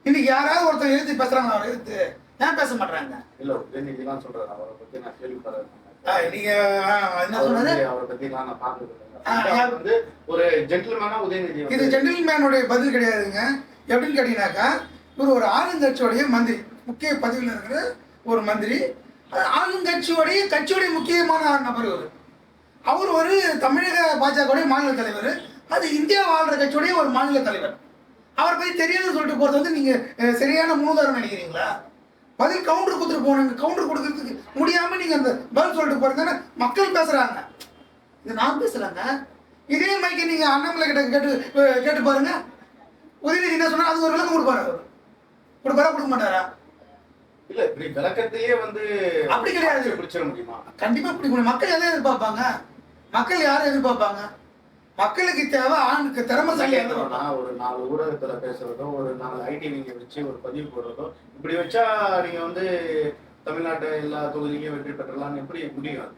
இன்னைக்கு யாராவது ஒருத்தர் எழுதி பேசுறாங்க அவர் எழுத்து ஏன் பேச மாட்டாங்க இல்ல உதயநிதி எல்லாம் சொல்றாரு. அவரை பத்தி நான் கேள்விப்படுறேன் நீங்க என்ன பத்தி- அவரை பத்தி நான் அவர் வந்து ஒரு ஜென்டில்மேனா உதயநிதி இது ஜென்டில்மேனுடைய பதில் கிடையாதுங்க. எப்படின்னு கேட்டீங்கன்னாக்கா இவர் ஒரு ஆளுங்கட்சியோடைய மந்திரி. முக்கிய பதவியில் இருக்கிற ஒரு மந்திரி. ஆளுங்கட்சியோடைய கட்சியோடைய முக்கியமான நபர் இவர். அவர் ஒரு தமிழக பாஜகவுடைய மாநில தலைவர். அது இந்தியா வாழ்ற கட்சியோடைய ஒரு மாநில தலைவர். அவர் பத்தி தெரியாதுன்னு சொல்லிட்டு போறது வந்து நீங்க சரியான மூதாரம் நினைக்கிறீங்களா? பதில் கவுண்டர் கொடுத்துட்டு போனாங்க. கவுண்டர் கொடுக்கறதுக்கு முடியாம நீங்க அந்த பதில் சொல்லிட்டு போறீங்கன்னா மக்கள் பேசுறாங்க. இது நான் பேசுறேங்க இதே மைக்கு நீங்க அண்ணாமலை கிட்ட கேட்டு கேட்டு பாருங்க. உதயநிதி என்ன சொன்னா அது ஒரு விளக்கம் கொடுப்பாரு அவர். கொடுப்பாரா கொடுக்க மாட்டாரா? இல்ல இப்படி விளக்கத்திலேயே வந்து அப்படி கிடையாது. பிடிச்சிட முடியுமா? கண்டிப்பா பிடிக்க முடியும். மக்கள் எதை எதிர்பார்ப்பாங்க? மக்கள் யாரை எதிர்பார்ப்பாங்க? மக்களுக்கு தேவை ஆணுக்கு திறமைசாலி எதிர்பார்ப்பாங்க கேட்கறோம்னா ஒரு நாலு ஊடகத்துல பேசுறதோ ஒரு நாலு ஐடி நீங்க வச்சு ஒரு பதிவு போடுறதோ இப்படி வச்சா நீங்க வந்து தமிழ்நாட்டை எல்லா தொகுதியிலையும் வெற்றி பெற்றலாம்னு எப்படி முடியும்?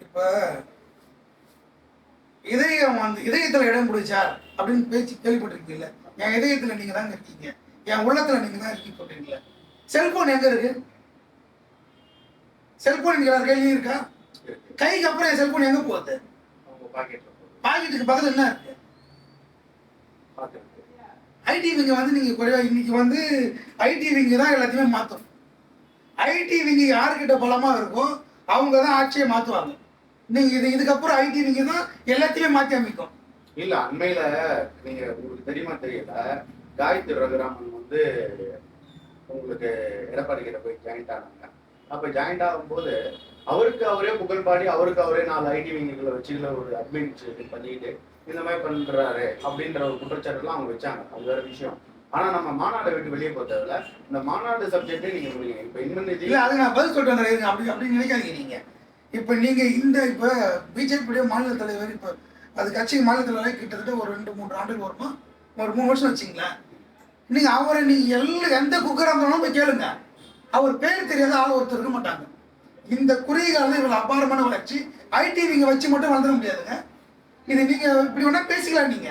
இப்போ இதயம் வந்து இதயத்தில் இடம் பிடிச்சார் அப்படின்னு பேச்சு கேள்விப்பட்டிருக்கீங்கல்ல? என் இதயத்தில் நீங்கள் தாங்க இருக்கீங்க. என் உள்ளத்தில் நீங்கள் தான் இருக்கீங்க சொல்றீங்களே செல்போன் எங்கே இருக்கு? செல்போன் வேறு கையிலையும் இருக்கா. கைக்கு அப்புறம் என் செல்போன் எங்கே போகுது? அவங்க பாக்கெட்ல. பாக்கெட்டுக்கு பக்கத்தில் என்ன? இருக்கு ஐடி விங்க வந்து நீங்கள் குறைவாக இன்னைக்கு வந்து ஐடி விங்க தான் எல்லாத்தையுமே மாற்றும் ஐடி விங்க யாருக்கிட்ட பலமாக இருக்கோ அவங்க தான் ஆட்சியை மாற்றுவாங்க நீங்கள் இது இதுக்கப்புறம் ஐடி விங்க தான் எல்லாத்தையுமே மாற்றி அமைக்கும். இல்லை அண்மையில் நீங்கள் உங்களுக்கு தெரியுமா தெரியல காயத்ரி ரகுராமன் வந்து உங்களுக்கு எடப்பாடி கிட்ட போய் ஜாயிண்ட் ஆனாங்க. அப்போ ஜாயிண்ட் ஆகும்போது அவருக்கு அவரே புகழ் பாடி அவருக்கு அவரே நாலு ஐடி விங்குகளை வச்சுக்கிற ஒரு அட்மினிஸ்ட்ரேஷன் பண்ணிட்டு இந்த மாதிரி பண்றாரு அப்படின்ற ஒரு குற்றச்சாட்டுலாம் அவங்க வச்சாங்க. அது வேற விஷயம். ஆனா நம்ம மாநாட்டை விட்டு வெளியே போறதுல இந்த மாநாடு சப்ஜெக்டே நீங்க முடியுங்க இப்ப இன்மநிதி இல்ல அது நான் பதில் சொல்லிட்டு அப்படி அப்படி நினைக்காதீங்க நீங்க. இப்போ நீங்க இந்த இப்போ பிஜேபியுடைய மாநில தலைவர் இப்போ அது கட்சி மாநில தலைவரே கிட்டத்தட்ட ஒரு ரெண்டு மூன்று ஆண்டுகள் வருமா? ஒரு மூணு வருஷம் வச்சிங்களேன். நீங்க அவரை நீங்க எல்லா எந்த குக்கராக இருந்தாலும் போய் கேளுங்க. அவர் பேர் தெரியாத ஆள் ஒருத்தர் இருக்க மாட்டாங்க. இந்த குறுகிய காலம் இவ்வளவு அபாரமான வளர்ச்சி. ஐடி நீங்க வச்சு மட்டும் வந்துட முடியாதுங்க. இது நீங்க இப்படி வேணா பேசிக்கலாம் நீங்க.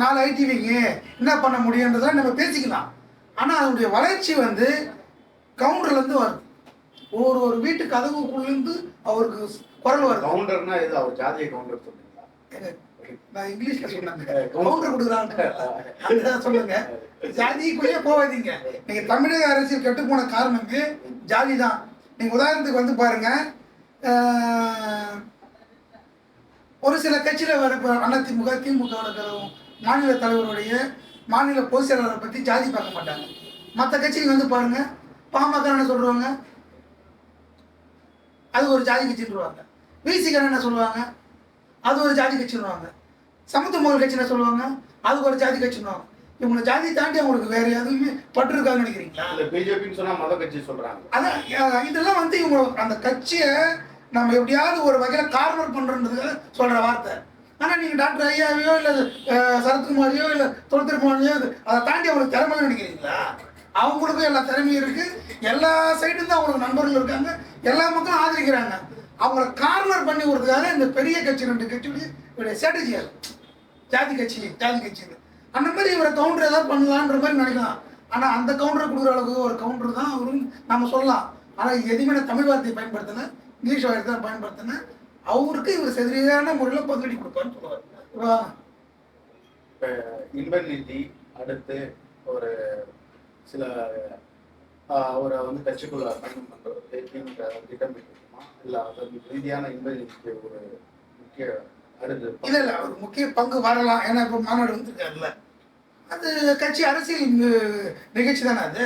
நாலு ஐடி விங்க என்ன பண்ண முடியுன்றதெல்லாம் நம்ம பேசிக்கலாம். ஆனா அதனுடைய வளர்ச்சி வந்து கவுண்டர்ல இருந்து வருது. ஒரு ஒரு வீட்டு கதவுக்குள்ளேருந்து அவருக்கு குரல் வருது. கவுண்டர்னா எது அவர் ஜாதிய கவுண்டர் சொல்றீங்களா? ஏங்க, நான் இங்கிலீஷ்ல சொன்னாங்க. கவுண்டர் கொடுக்குறாங்க சொல்லுங்க ஜாதிக்குள்ளேயே போகாதீங்க. நீங்க தமிழக அரசியல் கெட்டு போன காரணமே ஜாதி தான். நீங்கள் உதாரணத்துக்கு வந்து பாருங்க ஒரு சில கட்சியில் வர அதிமுக திமுக மாநில தலைவருடைய மாநில பொதுச் செயலாளரை பற்றி ஜாதி பார்க்க மாட்டாங்க. மற்ற கட்சிக்கு வந்து பாருங்க பாமக என்ன சொல்கிறவங்க அது ஒரு ஜாதி கட்சின்னுவாங்க விசிகர் என்ன சொல்லுவாங்க? அது ஒரு ஜாதி கட்சின்னுவாங்க சமத்துவ கட்சி என்ன சொல்லுவாங்க? அது ஒரு ஜாதி கட்சின்னுவாங்க இவங்களை ஜாதி தாண்டி அவங்களுக்கு வேற எதுவுமே பற்று இருக்காங்கன்னு நினைக்கிறீங்களா? இல்ல பிஜேபின்னு சொன்னா மத கட்சி சொல்றாங்க. அதான் இதெல்லாம் வந்து இவங்க அந்த கட்சியை நம்ம எப்படியாவது ஒரு வகையில் கார்னர் பண்ணுறதுக்கு சொல்கிற வார்த்தை. ஆனால் நீங்கள் டாக்டர் ஐயாவையோ இல்லை சரத்குமாரையோ இல்லை தொழுத்திருமானையோ அதை தாண்டி அவங்களுக்கு திறமை நினைக்கிறீங்களா? அவங்களுக்கும் எல்லா திறமையும் இருக்குது எல்லா சைடும் தான் அவங்களுக்கு நண்பர்கள் இருக்காங்க. எல்லா மக்களும் ஆதரிக்கிறாங்க. அவங்கள கார்னர் பண்ணி விடுறதுக்காக இந்த பெரிய கட்சி ரெண்டு கட்சியுடைய ஸ்ட்ராட்டஜி ஜாதி கட்சி ஜாதி கட்சி அந்த மாதிரி இவரை கவுண்டர் ஏதாவது பண்ணலான்ற மாதிரி நினைக்கலாம். ஆனால் அந்த கவுண்டர் கொடுக்குற அளவுக்கு ஒரு கவுண்டர் தான் அவரும் நம்ம சொல்லலாம். ஆனால் எதுவுமே நான் தமிழ் வார்த்தையை பயன்படுத்தின இங்கிலீஷ் வார்த்தை தான் பயன்படுத்தினேன் அவருக்கு இவர் சரியான முறையில் பதிலடி கொடுப்பான்னு சொல்லுவார். இப்ப இன்ப நிதி அடுத்து ஒரு சில அவரை வந்து கட்சிக்குள்ள பயணம் திமுக திட்டமிட்டிருக்குமா இல்ல அதன் ரீதியான இன்ப நிதிக்கு ஒரு முக்கிய அடுத்து இல்ல இல்ல அவர் முக்கிய பங்கு வரலாம். ஏன்னா இப்போ மாநாடு வந்திருக்காருல்ல. அது கட்சி அரசியல் நிகழ்ச்சி தானே அது?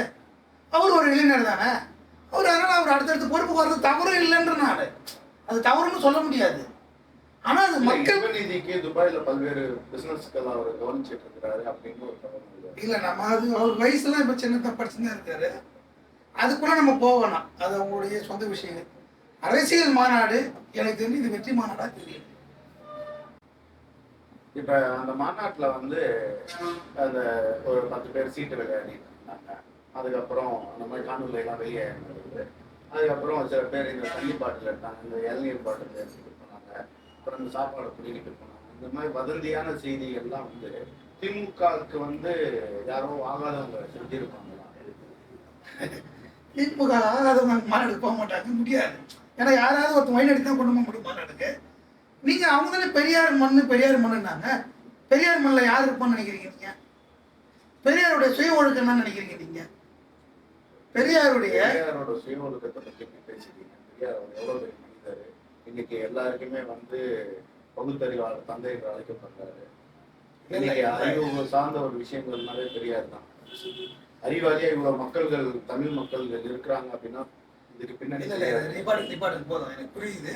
அவர் ஒரு இளைஞர் தானே? அவர் அதனால அவர் அடுத்தடுத்து பொறுப்பு வர்றது தவறும் இல்லைன்ற நாடு அது தவறுன்னு சொல்ல முடியாது. ஆனா அது மக்கள் நிதிக்கு துபாயில பல்வேறு பிசினஸ்கள் அவர் கவனிச்சிட்டு இருக்கிறாரு அப்படின்னு ஒரு. இல்ல நம்ம அது அவர் வயசுலாம் இப்ப சின்னத்தை படிச்சுதான் இருக்காரு. அதுக்குள்ள நம்ம போகணும் அது அவங்களுடைய சொந்த விஷயங்கள் அரசியல் மாநாடு எனக்கு தெரிஞ்சு இது வெற்றி மாநாடா தெரியும். இப்போ அந்த மாநாட்டில் வந்து அந்த ஒரு பத்து பேர் சீட்டு விளையாடிட்டு இருந்தாங்க. அதுக்கப்புறம் அந்த மாதிரி காணொலியெல்லாம் வெளியே இருந்தது அதுக்கப்புறம் சில பேர் இந்த தண்ணி பாட்டில் எடுத்தாங்க இந்த இளநீர் பாட்டில் எடுத்துகிட்டு போனாங்க. அப்புறம் இந்த சாப்பாடு பிடிக்கிட்டு போனாங்க. இந்த மாதிரி வதந்தியான செய்திகள்லாம் வந்து திமுகவுக்கு வந்து யாரோ ஆகாதவங்க செஞ்சிருப்பாங்களா திமுக ஆகாதவங்க மாநாடுக்கு போக மாட்டாங்க முடியாது. ஏன்னா யாராவது ஒருத்தன் வழி தான் கொண்டு போக முடியும் மாநாடுக்கு நீங்க அவங்க தானே பெரியார் மண்ணு பெரியார் மண்ணுனாங்க பெரியார் மண்ணில் யார் இருப்பான்னு நினைக்கிறீங்க நீங்க? பெரியாருடைய சுய ஒழுக்கம் என்ன நினைக்கிறீங்க நீங்க? பெரியாருடைய பெரியாரோட சுய ஒழுக்கத்தை பத்தி எப்படி பேசுறீங்க பெரியார் அவர் எவ்வளவு பெரிய மனிதர்? இன்னைக்கு எல்லாருக்குமே வந்து பகுத்தறிவாளர் தந்தை என்று அழைக்கப்படுறாரு. இன்னைக்கு அறிவு சார்ந்த ஒரு விஷயங்கள்னாலே பெரியார் தான் அறிவாளியா இவ்வளவு மக்கள்கள் தமிழ் மக்கள்கள் இருக்கிறாங்க அப்படின்னா இதுக்கு பின்னாடி போதும். எனக்கு புரியுது.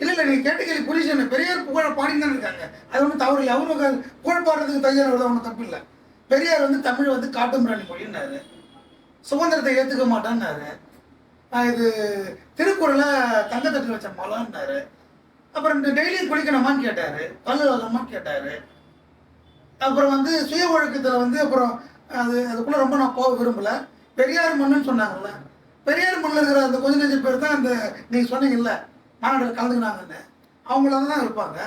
இல்ல இல்ல நீங்க கேட்ட கேள்வி புரியுது. பெரியார் புகழ பாடின்னு தான் இருக்காங்க. அது ஒன்றும் தவறு இல்லை. அது புகழ் பாடுறதுக்கு ஒன்றும் தப்பு இல்லை. பெரியார் வந்து தமிழ் வந்து காட்டுமிராணி மொழின்னாரு. சுதந்திரத்தை ஏத்துக்க மாட்டேன்னாரு. இது திருக்குறளை தங்கத்தட்டில் வச்ச மலம்னாரு அப்புறம் இந்த டெய்லியும் குளிக்கணுமான்னு கேட்டாரு. பல்லு வளமான்னு கேட்டாரு. அப்புறம் வந்து சுய ஒழுக்கத்தில் வந்து அப்புறம் அது அதுக்குள்ள ரொம்ப நான் போக விரும்பல. பெரியார் மண்ணுன்னு சொன்னாங்கல்ல பெரியார் மண்ணில் இருக்கிற அந்த கொஞ்ச நெஞ்ச பேர் தான் அந்த நீங்கள் சொன்னீங்கல்ல மாநாட்டில் கலந்துக்கினாங்கன்னு அவங்களால தான் இருப்பாங்க.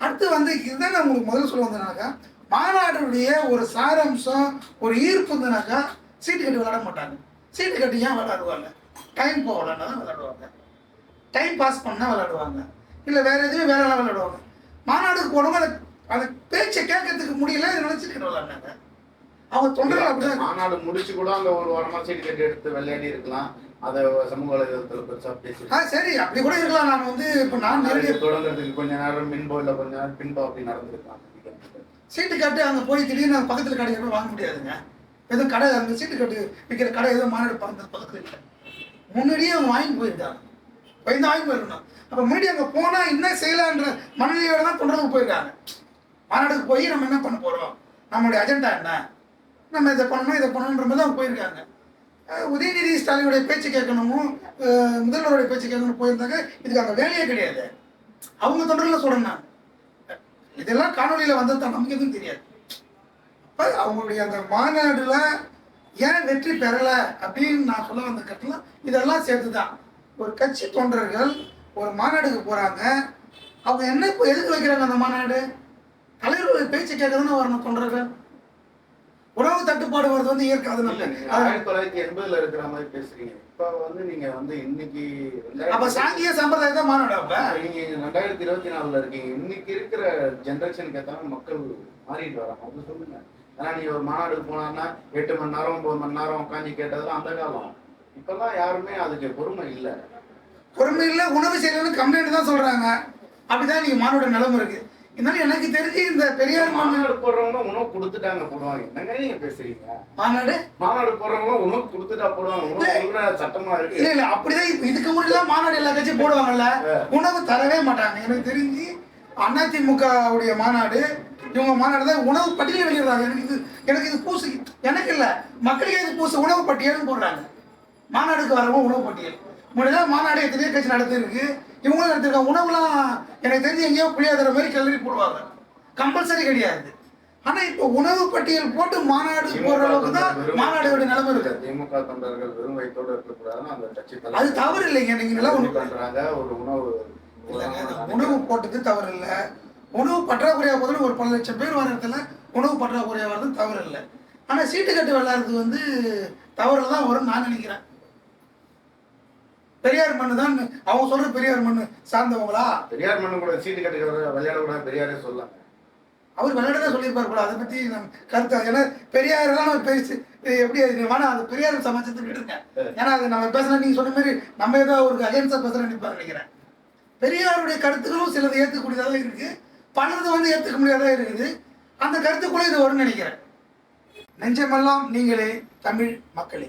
அடுத்து வந்து இதுதான் நான் உங்களுக்கு முதல்ல சொல்ல வந்தேனாக்கா மாநாடுடைய ஒரு சாராம்சம் ஒரு ஈர்ப்பு இருந்தனாக்கா சீட்டு கட்டி விளாட மாட்டாங்க. சீட்டு கட்டி ஏன் விளாடுவாங்க டைம் போக விளையாண்டா தான் விளாடுவாங்க டைம் பாஸ் பண்ணால் விளாடுவாங்க இல்லை வேறு எதுவும் வேற எல்லாம் விளாடுவாங்க மாநாடுக்கு போனவங்க அதை அந்த பேச்சை கேட்கறதுக்கு முடியல இதனால சீட்டு அவங்க தொண்டர்கள் அப்படிதான். மாநாடு முடிச்சு கூட அந்த ஒரு வாரமா சீட்டு கட்டி எடுத்து விளையாடி இருக்கலாம். அதை சமூக வலைதளத்துல பெருசா பேசி ஆ சரி அப்படி கூட இருக்கலாம். நான் வந்து இப்போ நான் தொடங்குறதுக்கு கொஞ்ச நேரம் மின்போ இல்ல கொஞ்ச நேரம் பின்போ அப்படி நடந்திருக்கலாம். சீட்டு கட்டு அங்கே போய் திடீர்னு பக்கத்தில் கடைக்கு போய் வாங்க முடியாதுங்க. எதுவும் கடை அந்த சீட்டு கட்டு விற்கிற கடை எதுவும் மாநாடு பக்கத்தில் பக்கத்தில் இல்லை. முன்னாடியே அவங்க வாங்கி போயிருக்காங்க. பயந்து வாங்கி போயிருக்கணும். அப்போ முன்னாடி அங்கே போனால் என்ன செய்யலான்ற மனநிலையோட தான் தொண்டர்களுக்கு போயிருக்காங்க. மாநாடுக்கு போய் நம்ம என்ன பண்ண போகிறோம் நம்மளுடைய அஜெண்டா என்ன? நம்ம இதை பண்ணணும் இதை பண்ணணுன்ற மாதிரி தான் போயிருக்காங்க. உதயநிதி ஸ்டாலினுடைய பேச்சு கேட்கணுமோ முதல்வருடைய பேச்சு கேட்கணும் போயிருந்தாங்க இதுக்கு அங்கே வேலையே கிடையாது. அவங்க தொண்டர்களை சொல்கிறேன் இதெல்லாம் காணொலியில் வந்தது தான் நமக்கு எதுவும் தெரியாது. இப்போ அவங்களுடைய அந்த மாநாடுல ஏன் வெற்றி பெறலை அப்படின்னு நான் சொல்ல வந்த கட்டலாம் இதெல்லாம் சேர்த்து தான் ஒரு கட்சி தொண்டர்கள் ஒரு மாநாடுக்கு போகிறாங்க அவங்க என்ன இப்போ எதுக்கு வைக்கிறாங்க அந்த மாநாடு? தலைவர்கள் பேச்சு கேட்கறதுன்னு வரணும் தொண்டர்கள். உணவு தட்டுப்பாடு வருது வந்து இயற்கை அது நம்ம ஆயிரத்தி தொள்ளாயிரத்தி எண்பதுல இருக்கிற மாதிரி பேசுறீங்க. இப்ப வந்து நீங்க வந்து இன்னைக்கு அப்ப சாங்கிய சம்பிரதாயம் தான் மாநாடு அப்ப நீங்க ரெண்டாயிரத்தி இருபத்தி நாலுல இருக்கீங்க. இன்னைக்கு இருக்கிற ஜெனரேஷனுக்கு ஏத்தாம மக்கள் மாறிட்டு வராங்க அது சொல்லுங்க. ஏன்னா நீ ஒரு மாநாடுக்கு போனான்னா எட்டு மணி நேரம் ஒன்பது மணி நேரம் உட்காந்து கேட்டதெல்லாம் அந்த காலம். இப்பெல்லாம் யாருமே அதுக்கு பொறுமை இல்ல. பொறுமை இல்லை உணவு செய்யலன்னு கம்ப்ளைண்ட் தான் சொல்றாங்க. அப்படிதான் நீங்க மாணவரோட நிலைமை இருக்கு. இருந்தாலும் எனக்கு தெரிஞ்சு இந்த பெரியார் மாநாடு போடுறவங்க உணவு கொடுத்துட்டாங்க போடுவாங்க. என்னங்க நீங்க பேசுறீங்க? மாநாடு மாநாடு போடுறவங்க உணவு கொடுத்துட்டா போடுவாங்க. சட்டமா இருக்கு. இல்ல இல்ல அப்படிதான் இதுக்கு முன்னாடி மாநாடு எல்லா கட்சியும் போடுவாங்கல்ல. உணவு தரவே மாட்டாங்க. எனக்கு தெரிஞ்சு அதிமுக உடைய மாநாடு இவங்க மாநாடு தான் உணவு பட்டியல் வெளியிடுறாங்க. எனக்கு இது எனக்கு இது பூசு எனக்கு இல்ல. மக்களுக்கு இது பூசு உணவு பட்டியல்னு போடுறாங்க. மாநாடுக்கு வரவங்க உணவு பட்டியல். முன்னாடி மாநாடு எத்தனையோ கட்சி நடத்திருக்கு இவங்களும் நடத்திருக்காங்க உணவுலாம் எனக்கு தெரிஞ்சு எங்கேயோ புளியாதர மாதிரி கிளறி போடுவாங்க. கம்பல்சரி கிடையாது. ஆனா இப்போ உணவு பட்டியல் போட்டு மாநாடு போடுற அளவுக்கு தான் மாநாடுடைய நிலைமை இருக்கு. திமுக தொண்டர்கள் வெறும் வயிற்றோடு இருக்கக்கூடாதுன்னு அந்த கட்சி அது தவறு இல்லைங்க. நீங்க நல்லா ஒண்ணு பண்றாங்க? ஒரு உணவு உணவு போட்டது தவறு இல்லை. உணவு பற்றாக்குறையாக போதுன்னு ஒரு பல லட்சம் பேர் வர இடத்துல உணவு பற்றாக்குறையாக வர்றது தவறு இல்லை. ஆனால் சீட்டு கட்டு விளையாடுறது வந்து தவறு தான் வரும்னு நான் நினைக்கிறேன். பெரியார் மண்ணு தான் அவங்க சொல்ற பெரியார் மண்ணு சார்ந்தவங்களா? பெரியார் மண்ணு கூட சீட்டு கட்டுக்கிற விளையாட கூட பெரியாரே சொல்லலாம் அவர் விளையாட சொல்லியிருப்பார் போல அதை பற்றி நம்ம கருத்து ஏன்னா பெரியாரெல்லாம் நம்ம பேசி எப்படி அது வேணா அது பெரியார் சமாச்சத்துக்கு விடுங்க ஏன்னா அது நம்ம பேசுனா நீங்கள் சொன்ன மாதிரி நம்ம ஏதோ ஒரு அகேன்ஸ்டாக பேசுகிறேன் நினைப்பாங்க நினைக்கிறேன். பெரியாருடைய கருத்துக்களும் சிலது ஏற்றுக்கூடியதாக தான் இருக்குது பலது வந்து ஏற்றுக்க முடியாததாக இருக்குது. அந்த கருத்துக்குள்ளே இது வரும்னு நினைக்கிறேன். நெஞ்சமெல்லாம் நீங்களே தமிழ் மக்களே.